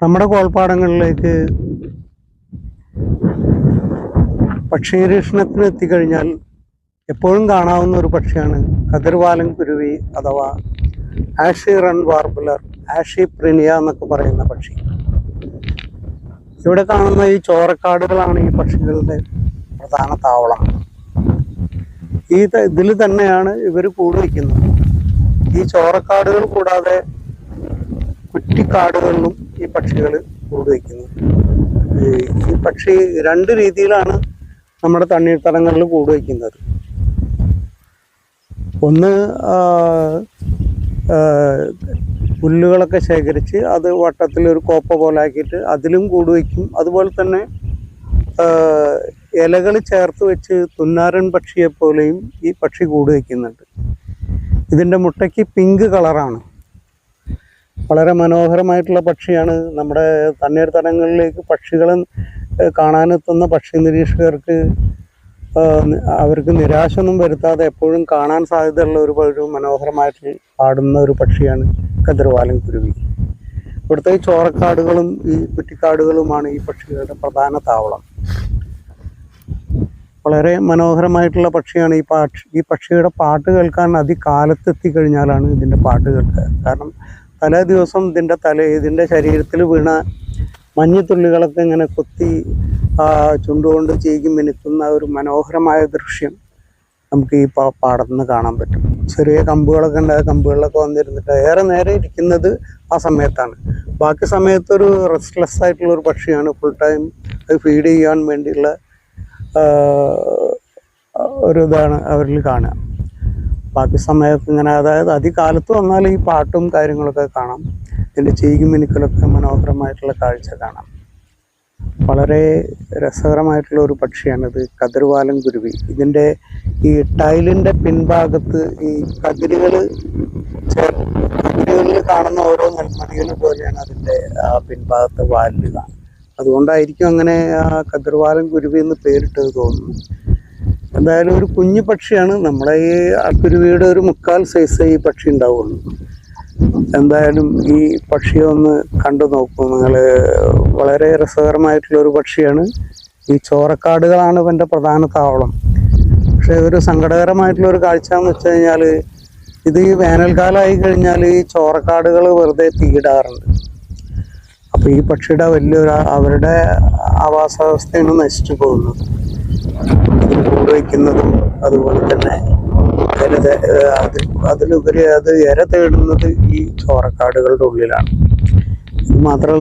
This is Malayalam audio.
നമ്മുടെ കോൾപ്പാടങ്ങളിലേക്ക് പക്ഷി നിരീക്ഷണത്തിന് എത്തിക്കഴിഞ്ഞാൽ എപ്പോഴും കാണാവുന്ന ഒരു പക്ഷിയാണ് കതിർവാലൻ കുരുവി അഥവാ ashy wren warbler ashy prinia എന്നൊക്കെ പറയുന്ന പക്ഷി. ഇവിടെ കാണുന്ന ഈ ചോരക്കാടുകളാണ് ഈ പക്ഷികളുടെ പ്രധാന താവളം. ഈ ഇതിൽ തന്നെയാണ് ഇവർ കൂട് ഈ ചോരക്കാടുകൾ കൂടാതെ കുറ്റിക്കാടുകളിലും ഈ പക്ഷികൾ കൂട് വയ്ക്കുന്നത് ഈ- പക്ഷി രണ്ട് രീതിയിലാണ് നമ്മുടെ തണ്ണീർത്തടങ്ങളിൽ കൂട് വയ്ക്കുന്നത് ഒന്ന് പുല്ലുകളൊക്കെ ശേഖരിച്ച് അത് വട്ടത്തിൽ ഒരു കോപ്പ പോലെ ആക്കിയിട്ട് അതിലും കൂട് വയ്ക്കും അതുപോലെ തന്നെ ഇലകൾ ചേർത്ത് വെച്ച് തുന്നാരൻ പക്ഷിയെ പോലെയും ഈ പക്ഷി കൂട് വയ്ക്കുന്നുണ്ട് ഇതിന്റെ മുട്ടയ്ക്ക് പിങ്ക് കളറാണ്. വളരെ മനോഹരമായിട്ടുള്ള പക്ഷിയാണ്. നമ്മുടെ തണ്ണീർത്തടങ്ങളിലേക്ക് പക്ഷികളെ കാണാനെത്തുന്ന പക്ഷി നിരീക്ഷകർക്ക് അവർക്ക് നിരാശ ഒന്നും വരുത്താതെ എപ്പോഴും കാണാൻ സാധ്യതയുള്ള ഒരു ഒരു മനോഹരമായിട്ട് പാടുന്ന ഒരു പക്ഷിയാണ് കതിർവാലൻ കുരുവി. ഇവിടുത്തെ ഈ ചോറക്കാടുകളും ഈ കുറ്റിക്കാടുകളുമാണ് ഈ പക്ഷികളുടെ പ്രധാന താവളം. വളരെ മനോഹരമായിട്ടുള്ള പക്ഷിയാണ് ഈ പക്ഷി ഈ പക്ഷിയുടെ പാട്ട് കേൾക്കാൻ അതികാലത്തെത്തി കഴിഞ്ഞാലാണ് ഇതിന്റെ പാട്ട് കേൾക്കുക. കാരണം തലേ ദിവസം ഇതിന്റെ തല ഇതിന്റെ ശരീരത്തിൽ വീണ മഞ്ഞുതുള്ളികളൊക്കെ ഇങ്ങനെ കൊത്തി ചുണ്ടുകൊണ്ട് ചീകി മിനുക്കുന്ന ഒരു മനോഹരമായ ദൃശ്യം നമുക്ക് ഈ പാടത്തു നിന്ന് കാണാൻ പറ്റും. ചെറിയ കമ്പുകളൊക്കെ ഉണ്ട് ആ കമ്പുകളിലൊക്കെ വന്നിരുന്നിട്ട് ഏറെ നേരെ ഇരിക്കുന്നത് ആ സമയത്താണ്. ബാക്കി സമയത്തൊരു റെസ്റ്റ്ലെസ് ആയിട്ടുള്ള ഒരു പക്ഷിയാണ് ഫുൾ ടൈം അത് ഫീഡ് ചെയ്യാൻ വേണ്ടിയുള്ള ഒരു ഇതാണ് അവരിൽ കാണുക. ബാക്കി സമയത്ത് ഇങ്ങനെ അതായത് അതികാലത്ത് വന്നാൽ ഈ പാട്ടും കാര്യങ്ങളൊക്കെ കാണാം. ഇതിന്റെ ചെയ്യും മിനുക്കലൊക്കെ മനോഹരമായിട്ടുള്ള കാഴ്ച കാണാം. വളരെ രസകരമായിട്ടുള്ള ഒരു പക്ഷിയാണിത് കതിർവാലൻ കുരുവി. ഇതിന്റെ ഈ ടൈലിന്റെ പിൻഭാഗത്ത് ഈ കതിരുകൾ കതിരുകളിൽ കാണുന്ന ഓരോ നെൽമണികൾ പോലെയാണ് അതിന്റെ പിൻഭാഗത്തെ വാലിൽ കാണുന്നത്. അതുകൊണ്ടായിരിക്കും അങ്ങനെ ആ കതിർവാലൻ കുരുവി എന്ന് പേരിട്ടത് തോന്നുന്നു എന്തായാലും ഒരു കുഞ്ഞു പക്ഷിയാണ്. നമ്മളെ ഈ കുരുവിയുടെ ഒരു മുക്കാൽ സൈസ് ഈ പക്ഷി ഉണ്ടാവുള്ളൂ. എന്തായാലും ഈ പക്ഷിയെ ഒന്ന് കണ്ടു നോക്കൂ. നിങ്ങൾ വളരെ രസകരമായിട്ടുള്ള ഒരു പക്ഷിയാണ്. ഈ ചോറക്കാടുകളാണ് ഇവന്റെ പ്രധാന താവളം. പക്ഷേ ഒരു സങ്കടകരമായിട്ടുള്ള ഒരു കാഴ്ച എന്ന് വെച്ച് കഴിഞ്ഞാൽ ഇത് ഈ വേനൽക്കാലമായി കഴിഞ്ഞാൽ ഈ ചോറക്കാടുകൾ വെറുതെ തീയിടാറുണ്ട് അപ്പോൾ ഈ പക്ഷിയുടെ വലിയൊരു അവരുടെ ആവാസ വ്യവസ്ഥയാണ് നശിച്ചു പോകുന്നത്. ഇതിന് കൂട് വയ്ക്കുന്നതും അതുപോലെ തന്നെ അതിൽ അതിലുപരി അത് ഇര തേടുന്നത് ഈ ചോറക്കാടുകളുടെ ഉള്ളിലാണ്. മാത്രമല്ല